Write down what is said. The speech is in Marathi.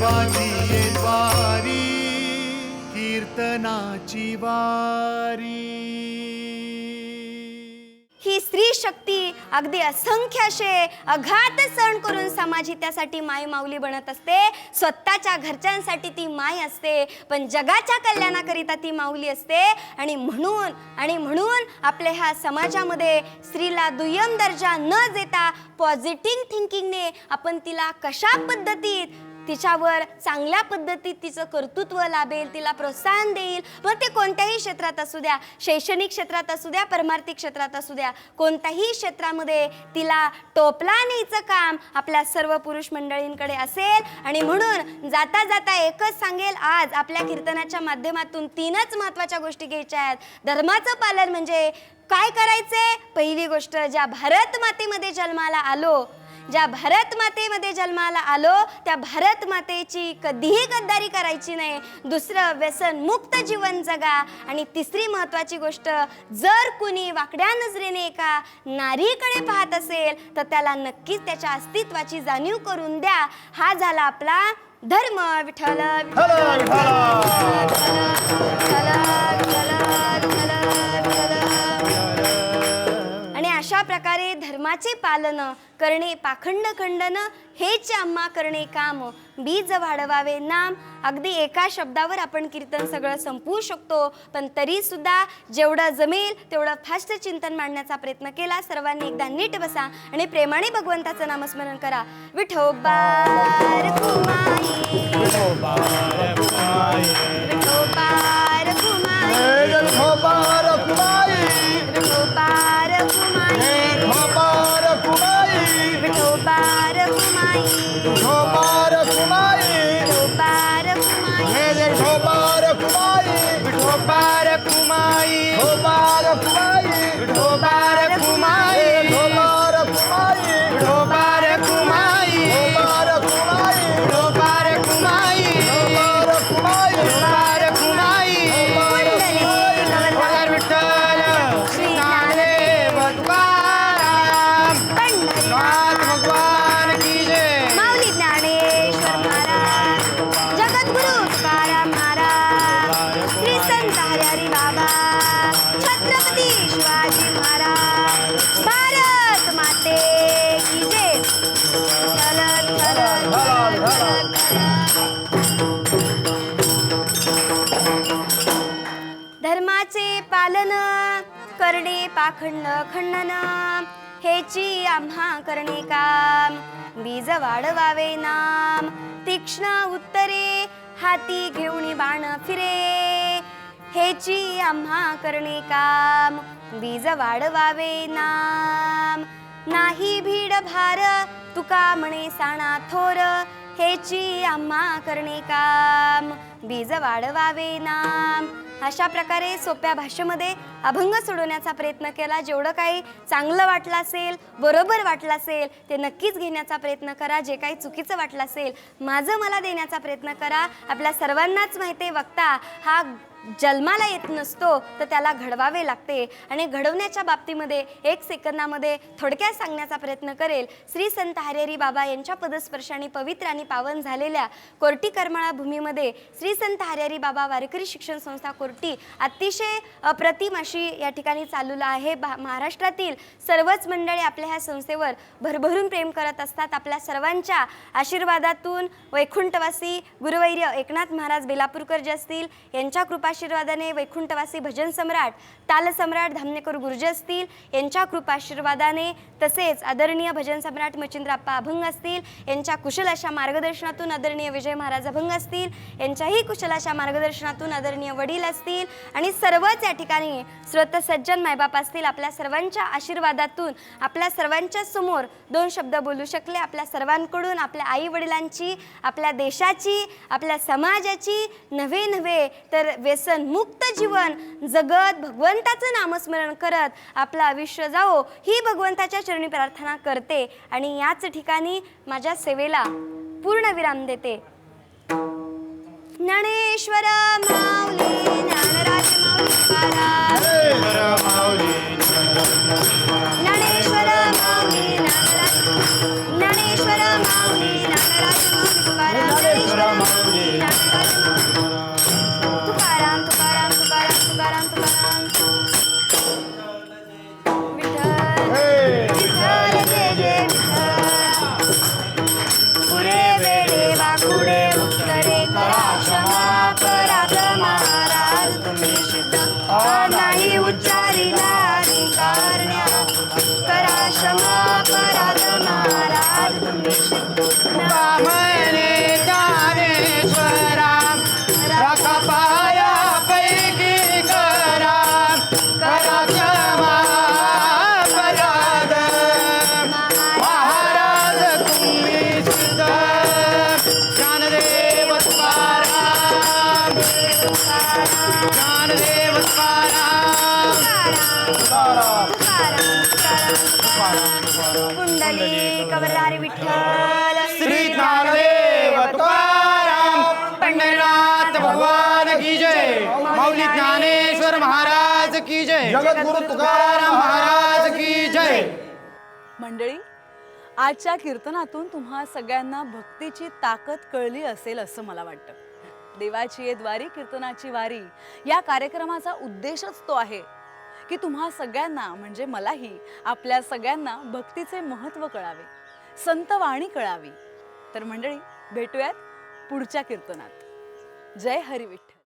देवाची द्वारी कीर्तनाची वारी. ही स्त्री शक्ती अगदी असंख्य असे अघात सण करून समाजहितासाठी माय माऊली बनत असते. स्वतःच्या घरच्यांसाठी ती माय असते पण जगाच्या कल्याणाकरिता ती माऊली असते. आणि म्हणून आणि म्हणून आपल्या ह्या समाजामध्ये स्त्रीला दुय्यम दर्जा न देता पॉझिटिव्ह थिंकिंगने आपण तिला कशा पद्धतीत तिच्यावर चांगल्या पद्धतीत तिचं कर्तृत्व लाभेल तिला प्रोत्साहन देईल. मग ते कोणत्याही क्षेत्रात असू द्या शैक्षणिक क्षेत्रात असू द्या परमार्थिक क्षेत्रात असू द्या कोणत्याही क्षेत्रामध्ये तिला टोपला न्यायचं काम आपल्या सर्व पुरुष मंडळींकडे असेल. आणि म्हणून जाता जाता एकच सांगेल आज आपल्या कीर्तनाच्या माध्यमातून तीनच महत्त्वाच्या गोष्टी घ्यायच्या आहेत. धर्माचं पालन म्हणजे काय करायचंय? पहिली गोष्ट ज्या भारत मातेमध्ये जन्माला आलो ज्या भारत मातेमध्ये जन्माला आलो त्या भारत मातेची कधीही गद्दारी करायची नाही. दुसरं व्यसन मुक्त जीवन जगा. आणि तिसरी महत्वाची गोष्ट जर कुणी वाकड्या नजरेने एका नारीकडे पाहत असेल तर त्याला नक्कीच त्याच्या अस्तित्वाची जाणीव करून द्या. हा झाला आपला धर्म विठ्ठल, विठ्ठल, धर्माचे पालन करणे पाखंड खंडन हेच आम्हा करणे काम. बीज वाढवावे नाम. अगदी एका शब्दावर आपण कीर्तन सगळं संपवू शकतो पण तरी सुद्धा जेवढं जमेल तेवढं फास्ट चिंतन मांडण्याचा प्रयत्न केला. सर्वांनी एकदा नीट बसा आणि प्रेमाने भगवंताचं नामस्मरण करा. विठोबार विठोबार विठोबार पार कुमाई हो पार धर्माचे पालन करणे पाखंड खंडन. हेची आम्हा करणे काम. बीज वाढवावे नाम. तीक्ष्ण उत्तरे हाती घेऊन बाण फिरे. हेची आम्हा करणे काम. बीज वाढवावे नाम. नाही भीड भार तुका म्हणे साणा थोर. हेची आम्हा करणे काम. बीज वाढवावे नाम. अशा प्रकारे सोप्या भाषेमध्ये अभंग सोडवण्याचा प्रयत्न केला. जेवढं काही चांगलं वाटलं असेल बरोबर वाटलं असेल ते नक्कीच घेण्याचा प्रयत्न करा. जे काही चुकीचं वाटलं असेल माझं मला देण्याचा प्रयत्न करा. आपल्या सर्वांनाच माहिती आहे वक्ता हा जन्माला येत नसतो तर त्याला घडवावे लागते. आणि घडवण्याच्या बाबतीमध्ये एक सेकंदामध्ये थोडक्यात सांगण्याचा प्रयत्न करेल. श्री संत हरेरी बाबा यांच्या पदस्पर्शाने पवित्र आणि पावन झालेल्या कोर्टी करमाळा भूमीमध्ये श्री संत हरेरी बाबा वारकरी शिक्षण संस्था कोर्टी अतिशय अप्रतिम अशी या ठिकाणी चालूला आहे. भा महाराष्ट्रातील सर्वच मंडळी आपल्या ह्या संस्थेवर भरभरून प्रेम करत असतात. आपल्या सर्वांच्या आशीर्वादातून वैकुंठवासी गुरुवैर्य एकनाथ महाराज बेलापूरकर जे असतील यांच्या कृपा कृपाशीर्वादाने वैकुंठवासी भजन सम्राट तालसम्राट धामणेकर गुरुजी असतील यांच्या कृपाशीर्वादाने तसेच आदरणीय भजन सम्राट मचिंद्राप्पा अभंग असतील यांच्या कुशल अशा मार्गदर्शनातून आदरणीय विजय महाराज अभंग असतील यांच्याही कुशल अशा मार्गदर्शनातून आदरणीय वडील असतील आणि सर्वच या ठिकाणी श्रोत सज्जन मायबाप असतील आपल्या सर्वांच्या आशीर्वादातून आपल्या सर्वांच्या समोर दोन शब्द बोलू शकले. आपल्या सर्वांकडून आपल्या आई वडिलांची आपल्या देशाची आपल्या समाजाची नव्हे नव्हे तर व्यसनमुक्त जीवन जगत भगवंताचं नामस्मरण करत आपलं आयुष्य जावो ही भगवंताच्या चरणी प्रार्थना करते. आणि याच ठिकाणी माझ्या सेवेला पूर्ण विराम देते. ज्ञानेश्वर माऊली ज्ञानराज माऊली. नाही उच्चारिला कारण्या. करा क्षमा पराध महाराज तुम्ही ज्ञानदेव तुकाराम कुंडली कवरधारी विठ्ठल श्री ज्ञानदेव तुकाराम पंढरीनाथ भगवान की जय ज्ञानेश्वर महाराज की जय जगद्गुरु तुकाराम महाराज की जय. मंडळी आजच्या कीर्तनातून तुम्हा सगळ्यांना भक्तीची ताकद कळली असेल असं मला वाटतं. देवाची ये द्वारी कीर्तनाची वारी. या कार्यक्रमाचा उद्देशच तो आहे की तुम्हा सगळ्यांना म्हणजे मलाही आपल्या सगळ्यांना भक्तीचे महत्त्व कळावे संत वाणी कळावी. तर मंडळी भेटूयात पुढच्या कीर्तनात. जय हरी विठ्ठल